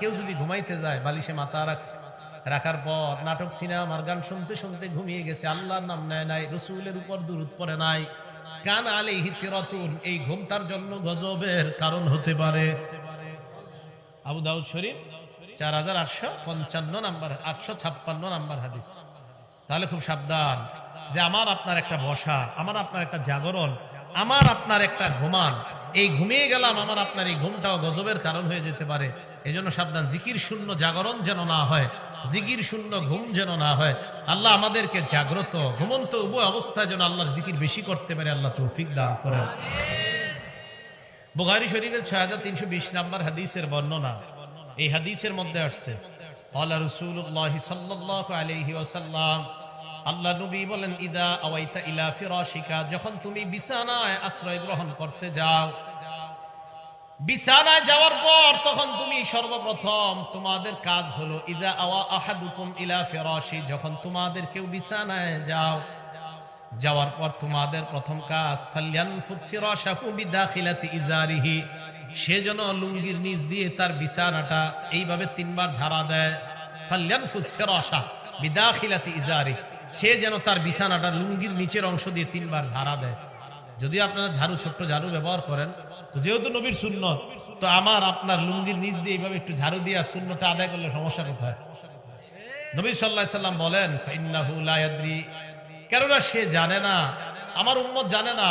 কেউ যদি ঘুমাইতে যায়, বালিশে মাথা রাখছে রাখার পর নাটক সিনেমার গান শুনতে শুনতে ঘুমিয়ে গেছে, আল্লাহর নাম নেয় নাই, রসুলের উপর দূরত পড়ে নাই। কান আলে হিতিরতুন এই ঘুম তার জন্য গজবের কারণ হতে পারে। আবু দাউদ শরীফ, চার হাজার আটশো পঞ্চান্ন নাম্বার, আটশো ছাপ্পান্ন নাম্বার হাদিস। তাহলে খুব সাবধান যে আমার আপনার একটা বসা, আমার আপনার একটা জাগরণ, আমার আপনার একটা ঘুমান। এই ঘুমিয়ে গেলাম, আমার আপনার এই ঘুমটাও গজবের কারণ হয়ে যেতে পারে। এই জন্য সাবধান, জিকির শূন্য জাগরণ যেন না হয়, জিকির শূন্য ঘুম যেন না হয়। আল্লাহ আমাদেরকে জাগ্রত, ঘুমন্ত উভয় অবস্থায় যেন আল্লাহর জিকির বেশি করতে পারে, আল্লাহ তৌফিক দান করেন। বুখারী শরীফের ছয় হাজার তিনশো বিশ নাম্বার হাদিসের বর্ণনা, এই হাদিসের মধ্যে আসছে আল্লাহ রসুল্লাহ সাল্লাহ আলহি ওসাল্লাম আল্লাহ নবী বলেন, ইদা আওয়াইতা ইলা ফিরাশিকা যখন তুমি বিছানায় আশ্রয় গ্রহণ করতে যাও। বিছানায় যাওয়ার পর তখন তুমি সর্বপ্রথম তোমাদের কাজ হলো, ইদা আওয়া আহাদুকুম ইলা ফিরাশি যখন তোমাদের কেউ বিছানায় যাও। যাওয়ার পর তোমাদের প্রথম কাজ ফাল্যান ফুতফিরাশাহু বিদাখিলাতি ইজারিহি সে যেন লুঙ্গির নিচ দিয়ে তার বিছানাটা এইভাবে তিনবার ঝাড়া দেয়। ফাল্যান ফুসফিরাশা বিদাখিলাতি ইজারি সে যেন তার বিছানাটা লুঙ্গির নিচের অংশ দিয়ে তিনবার ঝাড়া দেয়। যদি আপনারা ঝাড়ু, ছোট্ট ঝাড়ু ব্যবহার করেন, তো যেহেতু নবীর সুন্নত, তো আমার আপনার লুঙ্গির নিচ দিয়ে এইভাবে একটু ঝাড়ু দিয়ে শূন্যটা আদায় করলে সমস্যা কোথায়? নবী সাল্লাহ সাল্লাম বলেন কেননা সে জানে না, আমার উম্মত জানে না,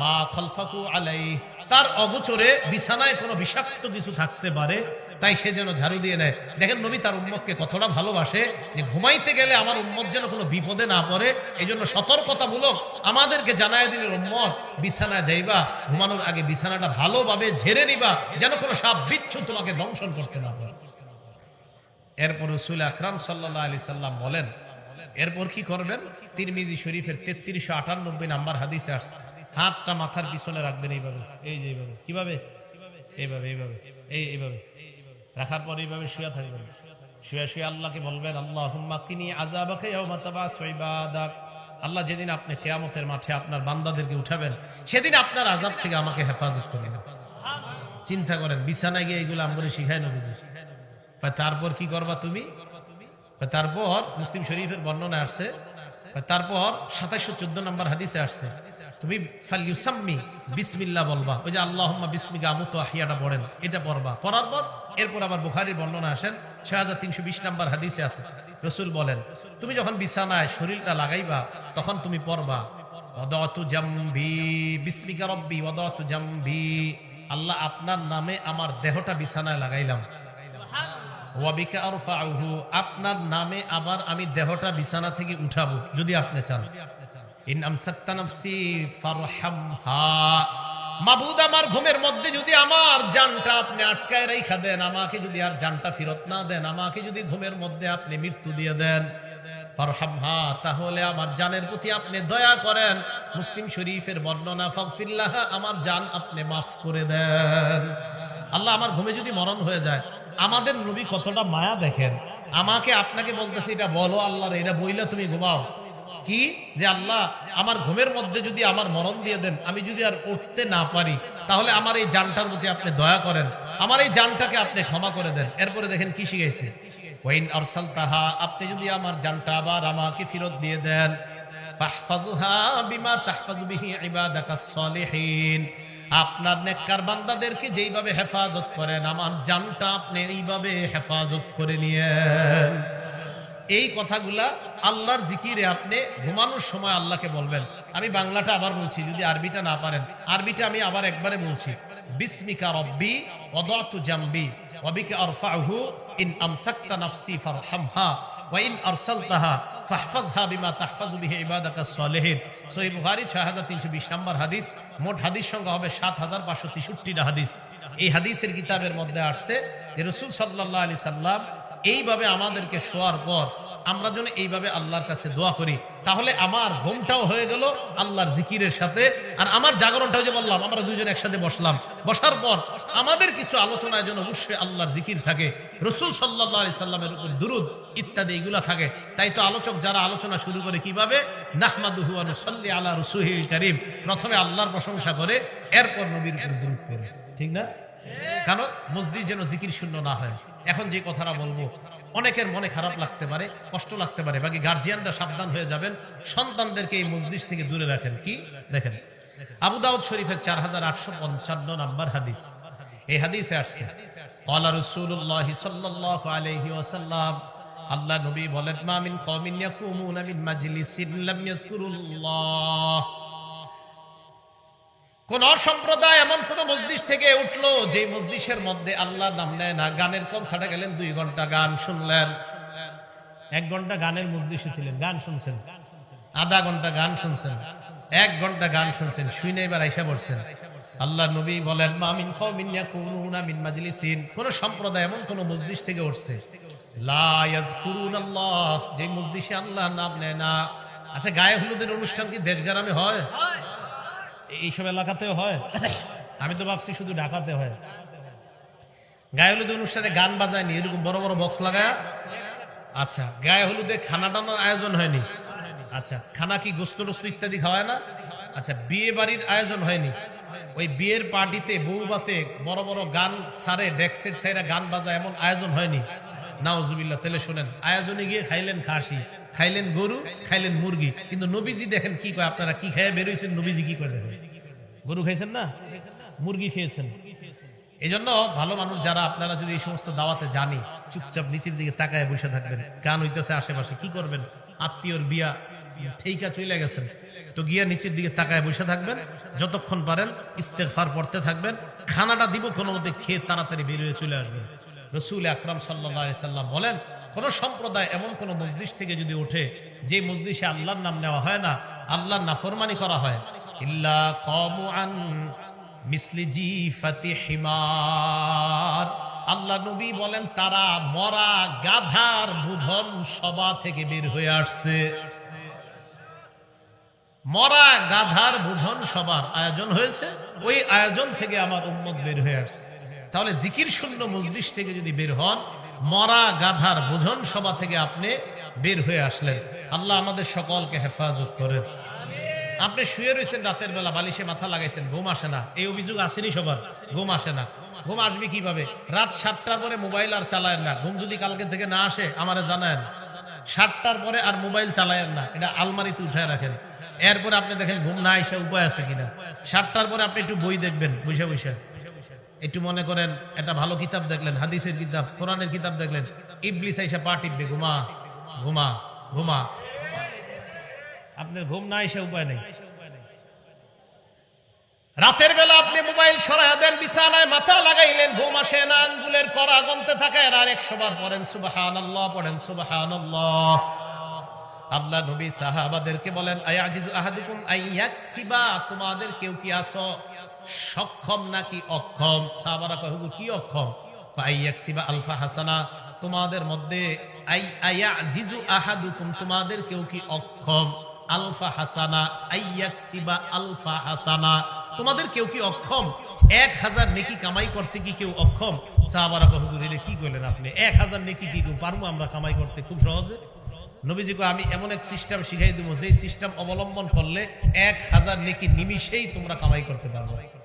মা খলফাকু আলাই তার অগোচরে বিছানায় কোনো বিষাক্ত কিছু থাকতে পারে, তাই সে যেন ঝাড়ু দিয়ে নেয়। দেখেন নবী তার উম্মতকে কতটা ভালোবাসে যে ঘুমাইতে গেলে আমার উম্মত যেন কোনো বিপদে না পড়ে। এই জন্য সতর্কতামূলক আমাদেরকে জানায় দিলেন উম্মত বিছানা যাইবা, ঘুমানোর আগে বিছানাটা ভালোভাবে ঝেড়ে নিবা, যেন কোনো সাপ বিচ্ছু তোমাকে দংশন করতে না পারে। এরপর রসুল আকরাম সাল্লাহ আলি সাল্লাম বলেন, এরপর কি করবেন? তিরমিজি শরীফের তেত্রিশশো আটানব্বই নাম্বার হাদিসে আসছে হাতটা মাথার পিছনে রাখবেন এইভাবে। এই যে এইভাবে। কীভাবে? এইভাবে এইভাবে। এই, এইভাবে। রাখার পর এইভাবে শুয়ে থাকবেন। শুয়ে শুয়ে আল্লাহকে বলবেন আল্লাহ আল্লাহ যেদিন আপনি কেয়ামতের মাঠে আপনার বান্দাদেরকে উঠাবেন, সেদিন আপনার আজাব থেকে আমাকে হেফাজত করবেন। চিন্তা করেন, বিছানায় গিয়ে এগুলো আমগুলো শিখাই নবীজি। বা তারপর কি করবা তুমি? তারপর মুসলিম শরীফের বর্ণনা আসছে তারপর সাতাইশো চোদ্দ নম্বর হাদিসে আসছে তুমি ফালিউসাম্মি বিসমিল্লাহ বলবা। ওই যে আল্লাহ বিসমিকা আমুত আহিয়াটা পড়েন, এটা পড়বা। পড়ার পর এরপর আবার বুখারির বর্ণনা আসেন, ছয় হাজার তিনশো বিশ নম্বর হাদিসে আছে। রসুল বলেন, তুমি যখন বিছানায় শরীরটা লাগাইবা, তখন তুমি পড়বা আল্লাহ আপনার নামে আমার দেহটা বিছানায় লাগাইলাম। আপনার নামে আবার আমি দেহটা বিছানা থেকে উঠাবো, যদি আপনি চান। ইন আমসাক্তা নাফসি ফারহামহা। মাবুদ, আমার ঘুমের মধ্যে যদি আমার জানটা আপনি আটকায় রেখা দেন, আমাকে যদি আর জানটা ফেরত না দেন, আমাকে যদি ঘুমের মধ্যে আপনি মৃত্যু দিয়ে দেন, ফারহামহা, তাহলে আমার জানের প্রতি আপনি দয়া করেন, মুসলিম শরীফের বর্ণনা ফাগফিল্লাহ আমার জান আপনি মাফ করে দেন। আল্লাহ, আমার ঘুমে যদি মরণ হয়ে যায়, আমাদের নবী কতটা মায়া দেখেন। আমাকে আপনাকে বলতেছে, এটা বলো আল্লাহর, এটা বইলে তুমি ঘুমাও। কি? যে আল্লাহ, আমার ঘুমের মধ্যে যদি আমার মরণ দিয়ে দেন, আমি যদি আর উঠতে না পারি, তাহলে আমার এই জানটার প্রতি আপনি দয়া করেন। আমার এই জানটাকে আপনি ক্ষমা করে দেন। এরপরে দেখেন কি শিখেছে ওয়াইন আরসাল তাহা আপনি যদি আমার জানটা আবার আমাকে ফেরত দিয়ে দেন বিমা বিহি আপনার নেককার বান্দাদেরকে যেইভাবে হেফাজত করেন, আমার জানটা আপনি এইভাবে হেফাজত করে নিয়েন। এই কথাগুলা আল্লাহর জিকিরে আপনি ঘুমানোর সময় আল্লাহকে বলবেন। আমি বাংলাটা আবার বলছি, যদি আরবিটা না পারেন। আরবিটা আমি আবার একবারে বলছি। বিসমিকা রব্বি ওদাতু জাম্বি ওয়াবিকা আরফাহু ইন আমসাকতা নাফসি ফারহামহা ওয়াইন আরসালতাহা ফাহফাজহা বিমা তাহফাজু বিহি ইবাদাকাস সালিহিন। সহিহ বুখারী 6320 নম্বর হাদিস। মোট হাদিস সংখ্যা হবে 7563টা হাদিস। এই হাদিসের কিতাবের মধ্যে আসছে যে রাসূল সাল্লাল্লাহু আলাইহি সাল্লাম এইভাবে আমাদেরকে শোয়ার পর আমরা যেন এইভাবে আল্লাহর কাছে দোয়া করি, তাহলে আমার ঘুমটাও হয়ে গেল আল্লাহর জিকিরের সাথে। আর আমার জাগরণটাও যে বললাম, আমরা দুজন একসাথে বসলাম। বসার পর আমাদের কিছু আলোচনায় যেন অবশ্যই আল্লাহর জিকির থাকে। রসুল সাল্লাহ সাল্লামের উপর দুরুদ ইত্যাদি এগুলা থাকে। তাই তো আলোচক যারা আলোচনা শুরু করে কীভাবে? নাহমাদুহু আনুসাল্লি আলা রসুহি করিম। প্রথমে আল্লাহর প্রশংসা করে, এরপর নবীর দুরুদ করে ঠিক না? কেন মসজিদ যেন জিকির শূন্য না হয়। এখন যে কথাটা বলব, অনেকের মনে খারাপ লাগতে পারে, কষ্ট লাগতে পারে। বাকি গার্জিয়ানরা সাবধান হয়ে যাবেন। সন্তানদেরকে এই মসজিদ থেকে দূরে রাখেন। কি? দেখেন। আবু দাউদ শরীফের চার হাজার আটশো পঞ্চান্ন নাম্বার হাদিস। এই হাদিসে আসছে কলা রসুল্লাহ আলহি ওসাল্লাম আল্লাহ নবী বলেন, মা মিন কমিন ইয়াকুমুনা মিন মাজলিসিন, লাম ইয়াজকুরুল্লাহ। কোন সম্প্রদায় এমন কোন মসজিদ থেকে উঠল যে মসজিদের মধ্যে আল্লাহ নাম নেয় না। গানের কনসার্টে গেলেন, দুই ঘণ্টা গান শুনলেন। এক ঘণ্টা গানের মসজিদে ছিলেন, গান শুনছেন। আধা ঘণ্টা গান শুনছেন। এক ঘণ্টা গান শুনছেন শুনে এবার আইসা পড়ছেন। আল্লাহ নবী বলেন মামিন কওমিন ইয়াকুনুনা মিন মাজলিসিন। কোন সম্প্রদায় এমন কোন মসজিদ থেকে উঠছে, লা ইয়াজকুরুনাল্লাহ যে মসজিদে আল্লাহ নাম নেয় না। আচ্ছা গায়ে হলুদের অনুষ্ঠান কি দেশ গ্রামে হয়? এইসব এলাকাতেও হয়? আমি তো ভাবছি শুধু ঢাকাতে হয়। গায়ে হলুদ অনুষ্ঠানে গান বাজায়নি, এরকম বড় বড় বক্স লাগায়? আচ্ছা গায়ে হলুদে খানা টানার আয়োজন হয়নি? আচ্ছা খানা কি গোস্ত টোস্ত ইত্যাদি খাওয়ায় না? আচ্ছা বিয়ে বাড়ির আয়োজন হয়নি? ওই বিয়ের পার্টিতে বউ বাতে বড় বড় গান সারে ডেক্সেট সাইরা গান বাজা এমন আয়োজন হয়নি? নাওজুবিল্লাহ, তাহলে শোনেন, আয়োজনে গিয়ে খাইলেন খাসি। খাইলেন গরু, খাইলেন মুরগি। কিন্তু নবীজি দেখেন কি কয়, আপনারা কি খেয়ে বেরোইছেন, নবীজি কি করে দেখেন? গরু খাইছেন না? মুরগি খেয়েছেন। এই জন্য ভালো মানুষ যারা, আপনারা যদি এই সমস্ত দাওয়াতে জানি, চুপচাপ নিচের দিকে তাকায় বসে থাকবেন। গান হইতেছে আশেপাশে, কি করবেন? আত্মীয়র বিয়া ঠিকা চলে গেছেন। তো গিয়া নিচের দিকে তাকায় বসে থাকবেন, যতক্ষণ পারেন ইস্তেফার পড়তে থাকবেন। খানাটা দিব কোনো মধ্যে খেয়ে তাড়াতাড়ি বেরিয়ে চলে আসবেন। রসুল আকরাম সাল্লাহ সাল্লাম বলেন কোন সম্প্রদায় এমন কোন মসজিদ থেকে যদি ওঠে, যে মসজিদে আল্লাহর নাম নেওয়া হয় না, আল্লাহর নাফরমানি করা হয়। ইল্লা কমু আন আল্লাহ নবী বলেন, তারা মরা গাধার বুঝন সভা থেকে বের হয়ে আসছে। মরা গাধার বুঝন সবার আয়োজন হয়েছে, ওই আয়োজন থেকে আমার উম্মত বের হয়ে আসছে। তাহলে জিকির শূন্য মসজিদ থেকে যদি বের হন মরা গাধার বোঝন সভা থেকে আপনি বের হয়ে আসলেন। আল্লাহ আমাদের সকলকে হেফাজত করেন। আপনি শুয়ে রয়েছেন রাতের বেলা, বালিশে মাথা লাগাইছেন, ঘুম আসে না। এই অভিযোগ আসেনি সবার, ঘুম আসে না। ঘুম আসবে কীভাবে? রাত সাতটার পরে মোবাইল আর চালায়েন না। ঘুম যদি কালকে থেকে না আসে, আমারে জানায়েন। সাতটার পরে আর মোবাইল চালায়েন না। এটা আলমারিতে উঠায় রাখেন। এরপরে আপনি দেখেন ঘুম না এসে উপায় আছে কিনা। সাতটার পরে আপনি একটু বই দেখবেন, বসে বসে। একটু মনে করেন, একটা ভালো কিতাব দেখলেন, হাদিসের কিতাব, কোরআনের কিতাব দেখলেন, ইবলিস আইসা পা টিপবে, ঘুমা ঘুমা ঘুমা। আপনার ঘুম না এসে উপায় নেই। রাতের বেলা আপনি মোবাইল সরাই দেন, বিছানায় মাথা লাগাইলেন, ঘুম আসে না, আঙ্গুলের করা গন্তে থাকে আর একশো বার পড়েন সুবাহান পড়েন সুবাহান আল্লাহ নবী সাহাবাদেরকে বলেন, আয়াজিজু আহাদুকুম আইয়াকসিবা তোমাদের কেউ কি আছো? সক্ষম নাকি অক্ষম? সাহাবারা কয়, হুজুর, কি অক্ষম? আইয়াকসিবা আলফা হাসানা, তোমাদের মধ্যে আই আয়াজিজু আহাদুকুম, তোমাদের কেউ কি অক্ষম? আলফা হাসানা আইয়াকসিবা আলফা হাসানা, তোমাদের কেউ কি অক্ষম? এক হাজার নেকি কামাই করতে কি কেউ অক্ষম? সাহাবারা হুজুর এটা কি করলেন আপনি? এক হাজার নেকি কি কেউ পারব আমরা কামাই করতে খুব সহজে? নবীজিকে আমি এমন এক সিস্টেম শিখাই দিব যে সিস্টেম অবলম্বন করলে এক হাজার নেকি নিমিশেই তোমরা কামাই করতে পারবে।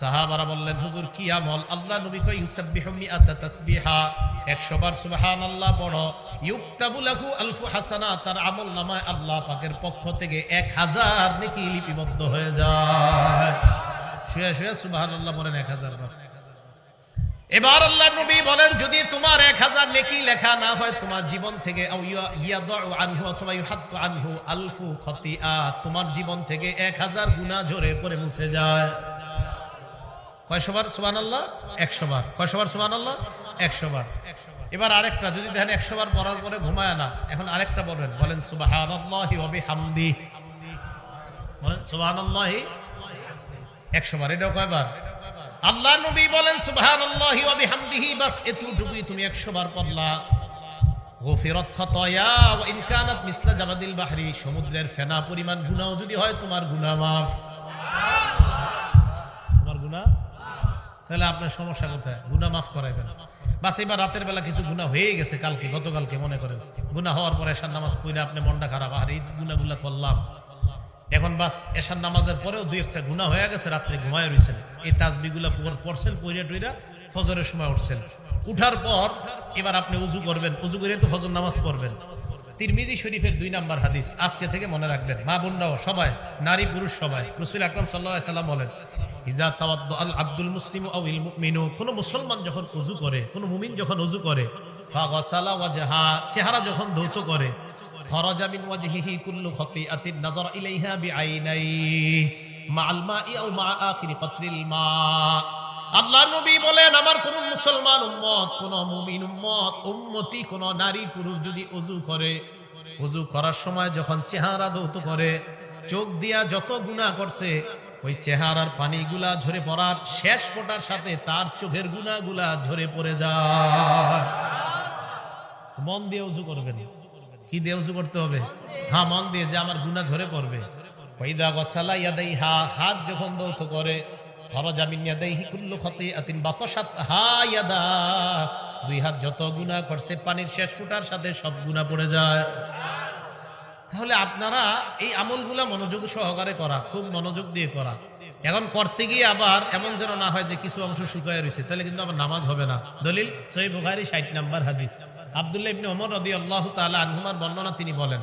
সাহাবারা বললেন, হুজুর, কি আমল? আল্লাহ নবী কই ইউসাব্বিহু মিআতা তাসবিহা। 100 বার সুবহানাল্লাহ পড়ো, ইউক্তাবু লাহু আলফু হাসানা তার আমল নামায় আল্লাহ পাকের পক্ষ থেকে 1000 নেকি লিপিবদ্ধ হয়ে যায়। শুয়ে শুয়ে সুবহানাল্লাহ বলেন 1000 বার এবার আল্লাহ নবী বলেন, যদি তোমার এক হাজার নেকি লেখা না হয়, তোমার জীবন থেকে আনহু অথবা ইউহাত্তু আনহু আলফু খতিআ। তোমার জীবন থেকে এক হাজার ঝরে পড়ে মুছে যায়। কয়শো বার সুবান আল্লাহ একশো বার কয়শো সুবান আল্লাহ একশো বার এবার আরেকটা, যদি দেখেন একশো বার পড়ার পরে ঘুমায় না, এখন আরেকটা বলবেন বলেন সুবাহ হামদি বলেন আল্লাহ বলেন বিহামদিহি, বাস তুমি 100 বার পড়লা সমুদ্রের ফেনা পরিমাণ গুনাহ যদি হয় তোমার গুনাহ মাফ। তাহলে আপনার সমস্যা কোথায়? গুনাহ মাফ করাইবেন। বাস এবার রাতের বেলা কিছু গুনাহ হয়ে গেছে কালকে, গতকালকে মনে করেন। গুনাহ হওয়ার পরে এশার নামাজ পড়ে আপনি মনটা খারাপ। আর এই গুনাহগুলা করলাম। এখন বাস এশার নামাজের পরেও দুই একটা গুনাহ হয়ে গেছে, রাত্রে ঘুমায় রয়েছেন এই তাজবিগুলা পড়- পড়ছেন, পইরা টইরা ফজরের সময় উঠছেন। উঠার পর এবার আপনি উজু করবেন। উজু করে তো ফজর নামাজ পড়বেন। তিরমিজি শরীফের দুই নাম্বার হাদিস, আজকে থেকে মনে রাখবেন। মা বোনরাও সবাই, নারী পুরুষ সবাই। রসুল আকরম সাল্লাহ সাল্লাম বলেন ইজা আল আব্দুল মুসলিম মুমিনু, কোন মুসলমান যখন উজু করে, কোন মুমিন যখন উজু করে, ফাগাসালা ওয়াজহা, চেহারা যখন ধৌত করে, খরাজা মিন ওয়াজহিহি কুল্লু খাতিআতিন নাযারা ইলাইহা বিআইনাইহি, মাআল মাই আও মা আখিরি কতরিল মা। আল্লাহ নবী বলেন, আমার কোন মুসলমান উম্মত, কোন মুমিন উম্মত, উম্মতি কোন নারী পুরুষ যদি উজু করে উজু করার সময় যখন চেহারা ধৌত করে, চোখ দিয়া যত গুণা করছে ওই চেহারার পানিগুলা ঝরে পড়ার শেষ ফোটার সাথে তার চোখের গুণাগুলা ঝরে পড়ে যায়। মন দিয়ে উজু করবেন। কি দিয়ে উজু করতে হবে? হ্যাঁ মন দিয়ে যে আমার গুণা ঝরে পড়বে। হা হাত যখন দৌত করে হা দুই হাত যত করছে, পানির শেষ ফুটার সাথে সব গুনাহ পড়ে যায়। তাহলে আপনারা এই আমলগুলা মনোযোগ সহকারে করা, খুব মনোযোগ দিয়ে করা। এখন করতে গিয়ে আবার এমন যেন না হয় যে কিছু অংশ শুকায় রয়েছে তাহলে কিন্তু আবার নামাজ হবে না। দলিল, সহি বুখারি, ষাট নাম্বার হাদিস। আব্দুল্লাহ ইবনে ওমর রাদিয়াল্লাহু তাআলা আনহুমার বর্ণনা তিনি বলেন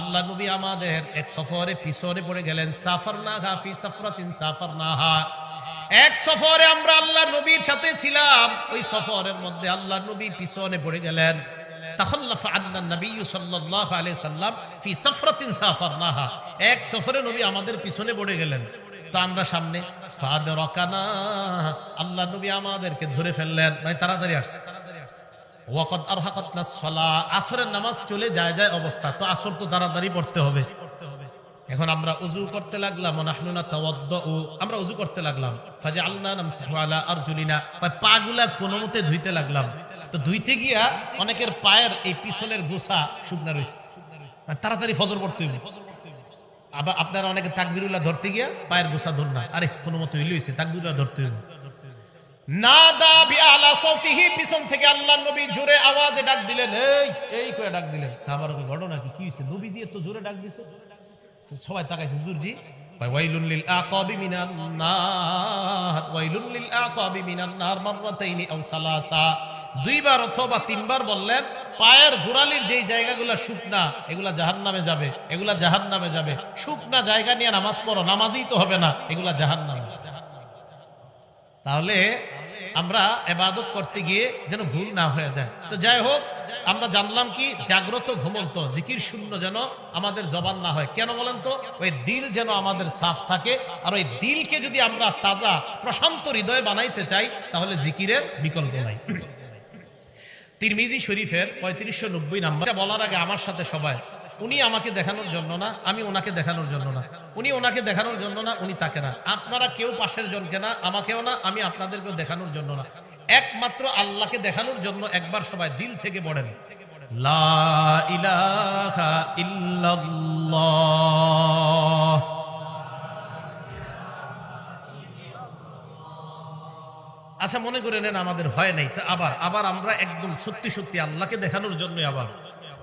আল্লাহ নবী আমাদের এক সফরে পিছনে পড়ে গেলেন, সাফারনাহা ফি সাফরাতিন সাফারনাহা। এক সফরে আমরা আল্লাহ নবীর সাথে ছিলাম, ওই সফরের মধ্যে আল্লাহ নবী পিছনে পড়ে গেলেন। পিছনে পড়ে গেলেন। তো আমরা সামনে আল্লাহ নবী আমাদেরকে ধরে ফেললেন। আসরের নামাজ চলে যায় যায় অবস্থা। তো আসর তো তাড়াতাড়ি পড়তে হবে। এখন আমরা উজু করতে লাগলাম আমরা উজু করতে লাগলাম। ফাজআলনা নামসাহু আলা আরজুলিনা। পা গুলা কোনো মতে ধুইতে লাগলাম। তো ধুইতে গিয়া অনেকের পায়ের এই পিছনের গোছা শুকনা রইছে। মানে তাড়াতাড়ি ফজর পড়তে হইবে। আবার আপনারা অনেকে তাকবিরুল্লাহ ধরতে গিয়া পায়ের গোছা ধর না। আরে কোনো মতো হইলে হইছে, তাকবিরুল্লাহ ধরতে হইবে। নাদা আল্লাহ নবী ঘটনা কি? কি হইছে? নবীজি এত জোরে ডাক দিছে? তো সবাই তাকাইছে হুজুরজি ওয়াইলুন লিল আকাবি মিনান নার, ওয়াইলুন লিল আকাবি মিনান নার মাররাতাইনি আও সালাসা। দুইবার অথবা তিনবার বললেন, পায়ের গোড়ালির যেই জায়গাগুলো শুকনা, এগুলা জাহান্নামে যাবে, এগুলা জাহান্নামে যাবে। শুকনা জায়গা নিয়ে নামাজ পড়ো, নামাজই তো হবে না, এগুলা জাহান্নামে তাহলে আমরা এবাদত করতে গিয়ে যেন ভুল না হয়ে যায়। তো যাই হোক, আমরা জানলাম কি, জাগ্রত ঘুমন্ত, জিকির শূন্য যেন আমাদের জবান না হয়। কেন বলেন তো? ওই দিল যেন আমাদের সাফ থাকে, আর ওই দিলকে যদি আমরা তাজা, প্রশান্ত হৃদয় বানাইতে চাই, তাহলে জিকিরের বিকল্প নাই। তিরমিজি শরীফের পঁয়ত্রিশশো নব্বই নাম্বার। বলার আগে আমার সাথে সবাই। উনি আমাকে দেখানোর জন্য না, আমি ওনাকে দেখানোর জন্য না। উনি ওনাকে দেখানোর জন্য না, উনি তাকে না। আপনারা কেউ পাশের জনকে না, আমাকেও না, আমি আপনাদেরকেও দেখানোর জন্য না। একমাত্র আল্লাহকে দেখানোর জন্য একবার সবাই দিল থেকে ইল্লাল্লাহ। আচ্ছা মনে করে নেন আমাদের হয় নাই, তা আবার আবার আমরা একদম সত্যি সত্যি আল্লাহকে দেখানোর জন্য আবার।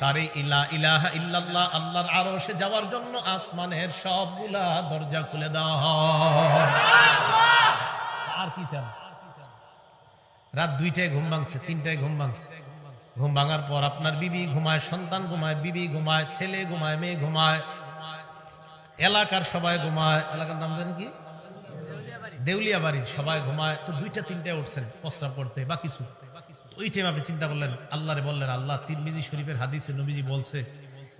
তারে ইলা ইলাহা ইল্লাল্লাহ আল্লাহর আরশে যাওয়ার জন্য আসমানের সবগুলা দরজা খুলে দেওয়া আর কি চান রাত দুইটায় ঘুম ভাঙছে তিনটায় ঘুম ভাঙছে। ঘুম ভাঙার পর আপনার বিবি ঘুমায় সন্তান ঘুমায় বিবি ঘুমায় ছেলে ঘুমায় মেয়ে ঘুমায়। এলাকার সবাই ঘুমায়। এলাকার নাম জানি কি? দেউলিয়া বাড়ির সবাই ঘুমায়। তো দুইটা তিনটায় উঠছেন প্রস্তাব করতে বা কিছু ওই টাইম আপনি চিন্তা করলেন আল্লাহরে বললেন আল্লাহ তিরমিজি শরীফের হাদিসে নবীজি বলছে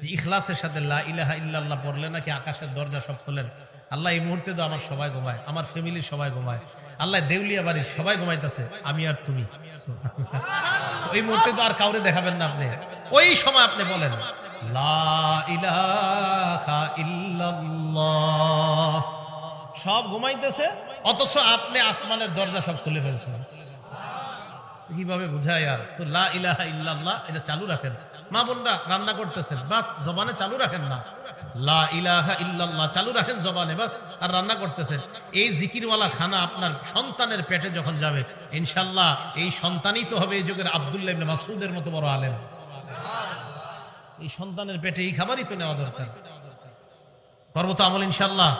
যে ইখলাসের সাথে লা ইলাহা ইল্লাল্লাহ পড়লে নাকি আকাশের দরজা সব খোলেন। আল্লাহ এই মুহূর্তে তো আমার সবাই ঘুমায় আমার ফ্যামিলির সবাই ঘুমায়। আল্লাহ দেউলিয়া বাড়ির সবাই ঘুমাইতেছে আমি আর তুমি। এই মুহূর্তে তো আর কাউরে দেখাবেন না আপনি। ওই সময় আপনি বলেন লা ইলাহা ইল্লাল্লাহ। সব ঘুমাইতেছে? অথচ আপনি আসমানের দরজা সব খুলে ফেলছেন। কীভাবে বুঝায় আর। তো লা ইলাহা ইল্লাল্লাহ, এটা চালু রাখেন। মা বোনরা রান্না করতেছেন, বাস জবানে চালু রাখেন না। লা ইলাহা ইল্লাল্লাহ, চালু রাখেন জবানে, বাস আর রান্না করতেছেন। এই জিকিরওয়ালা খানা আপনার সন্তানের পেটে যখন যাবে, ইনশাল্লাহ এই সন্তানই তো হবে এই যুগের আব্দুল্লাহ ইবনে মতো বড় আলেম। এই সন্তানের পেটে এই খাবারই তো নেওয়া দরকার। করব তো আমল ইনশাল্লাহ।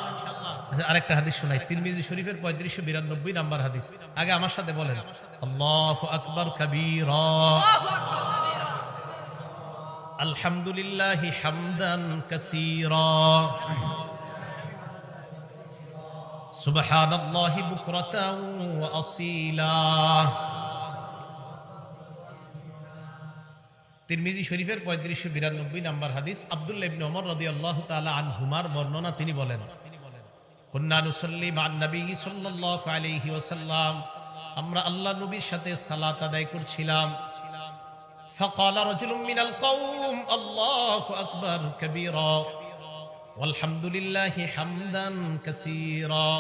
আরেকটা হাদিস শোনাই। তিরমিজি শরীফের পঁয়ত্রিশশো বিরানব্বই নাম্বার হাদিস। আগে আমার সাথে বলেন। আল্লাহ আকবর কবির। আলহামদুলিল্লাহ হামদান কাসীরা। রাদিয়াল্লাহু তাআলা আনহুমার বর্ণনা তিনি বলেন। আমরা আল্লাহ নবীর সাথে সালাত আদায় করছিলাম فقال رجل من القوم الله أكبر كبيرا والحمد لله حمدا كثيرا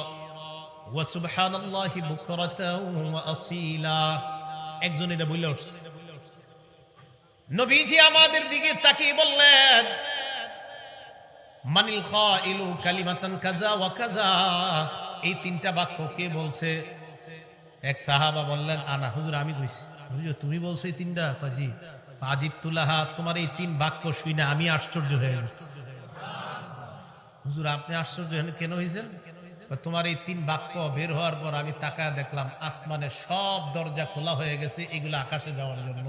وسبحان الله بكرة وأصيلا একজন এটা বললে উঠছে নবীজি আমাদের দিকে তাকিয়ে বললেন মানিল খাইলু কালিমাতান কাজা ওয়া কাজা। এই তিনটা বাক্য কে বলছে? এক সাহাবা বললেন, আনা, হুজুর, আমি কইছি। হুজুর তুমি বলছো এই তিনটা? কাজী আজিব তুলাহা তোমার এই তিন বাক্য শুই না, আমি আশ্চর্য হয়ে গেছি। হুজুর, আপনি আশ্চর্য হন কেন হয়েছেন তোমার এই তিন বাক্য বের হওয়ার পর আমি তাকায় দেখলাম, আসমানের সব দরজা খোলা হয়ে গেছে, এগুলো আকাশে যাওয়ার জন্য।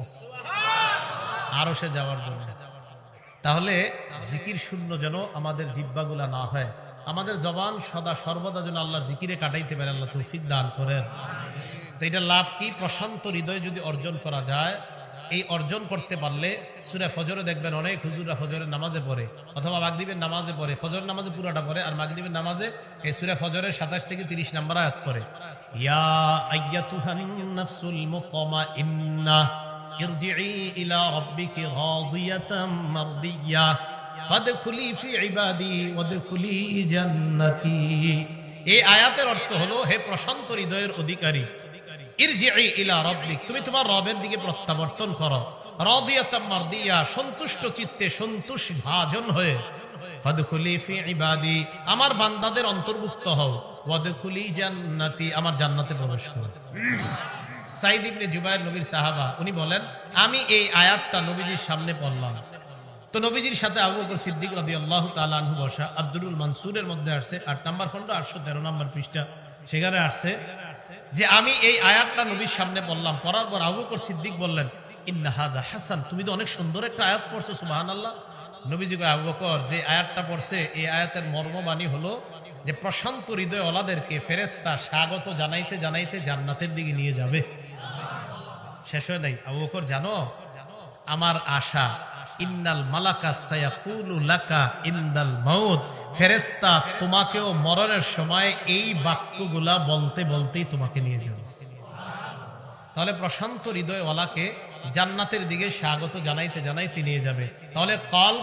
আরও সে যাওয়ার জন্য। তাহলে জিকির শূন্য যেন আমাদের জিব্বাগুলা না হয়। আমাদের জবান সদা সর্বদা যেন আল্লাহর জিকিরে কাটাইতে পারে, আল্লাহ তৌফিক দান করেন। তো এটা লাভ কি? প্রশান্ত হৃদয় যদি অর্জন করা যায়, এই অর্জন করতে পারলে সুরে ফজরে দেখবেন অনেক হুজুরা ফজরের নামাজে পড়ে, অথবা মাগদিবের নামাজে পড়ে ফজর নামাজে পুরাটা পড়ে, আর মাগদিবের নামাজে এই সুরে ফজরের সাতাশ থেকে তিরিশ নাম্বার আয়াত করে ইয়া আইয়াতুহান নাফসুল মুতমাইন্নাহ ارجعي إلى ربك راضية مرضية فادخلي في عبادي وادخلي جنتي এই আয়াতের অর্থ হলো হে প্রশান্ত হৃদয়ের অধিকারী ইরজিই ইলা রব্বিক তুমি তোমার রবের দিকে প্রত্যাবর্তন করো রাদিয়াতাম মারদিয়া সন্তুষ্ট চিত্তে সন্তুষ্ট ভাজন হয়ে ফাদখুলি ফি ইবাদি আমার বান্দাদের অন্তর্ভুক্ত হও ওয়াদখুলি জান্নাতি আমার জান্নাতে প্রবেশ করো সাইদ ইবনে জুবাইর নবীর সাহাবা, উনি বলেন, আমি এই আয়াতটা নবীজির সামনে পড়লাম। তো নবীজির সাথে আবু বকর সিদ্দিক রাদিয়াল্লাহু তাআলা আনহু বসা আব্দুল মধ্যে আসছে আট নাম্বার খন্ড আটশো তেরো নাম্বার পৃষ্ঠা, সেখানে আসছে যে, আমি এই আয়াতটা নবীর সামনে পড়ার পর আবু বকর সিদ্দিক বললেন ইন্নাহাদা হাসান, তুমি তো অনেক সুন্দর একটা আয়াত পড়ছো, সুবহানাল্লাহ। নবীজি আবু বকর, যে আয়াতটা পড়ছে, এই আয়াতের মর্মবাণী হলো যে, প্রশান্ত হৃদয় ওলাদেরকে ফেরেস্তা স্বাগত জানাইতে জানাইতে জান্নাতের দিকে নিয়ে যাবে। শেষ হয় নাই। আবু বকর, জানো? আমার আশা, ইন্নাল মালাকা সায়াকুলু লাকা ইন্দাল মাউত। ফেরেস্তা তোমাকেও মরণের সময় এই বাক্যগুলা বলতে বলতেই তোমাকে নিয়ে যাবে। তাহলে প্রশান্ত হৃদয়ওয়ালাকে জান্নাতের দিকে স্বাগত জানাইতে জানাইতে নিয়ে যাবে। তাহলে কল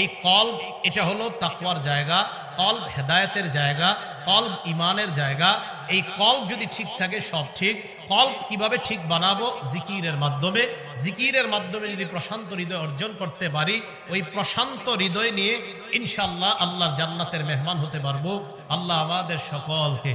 এই কল এটা হলো তাকওয়ার জায়গা কল হেদায়েতের জায়গা কল ইমানের জায়গা। এই কল যদি ঠিক থাকে, সব ঠিক। কল কীভাবে ঠিক বানাবো? জিকিরের মাধ্যমে। জিকিরের মাধ্যমে যদি প্রশান্ত হৃদয় অর্জন করতে পারি, ওই প্রশান্ত হৃদয় নিয়ে ইনশাল্লাহ আল্লাহর জান্নাতের মেহমান হতে পারব। আল্লাহ আমাদের সকলকে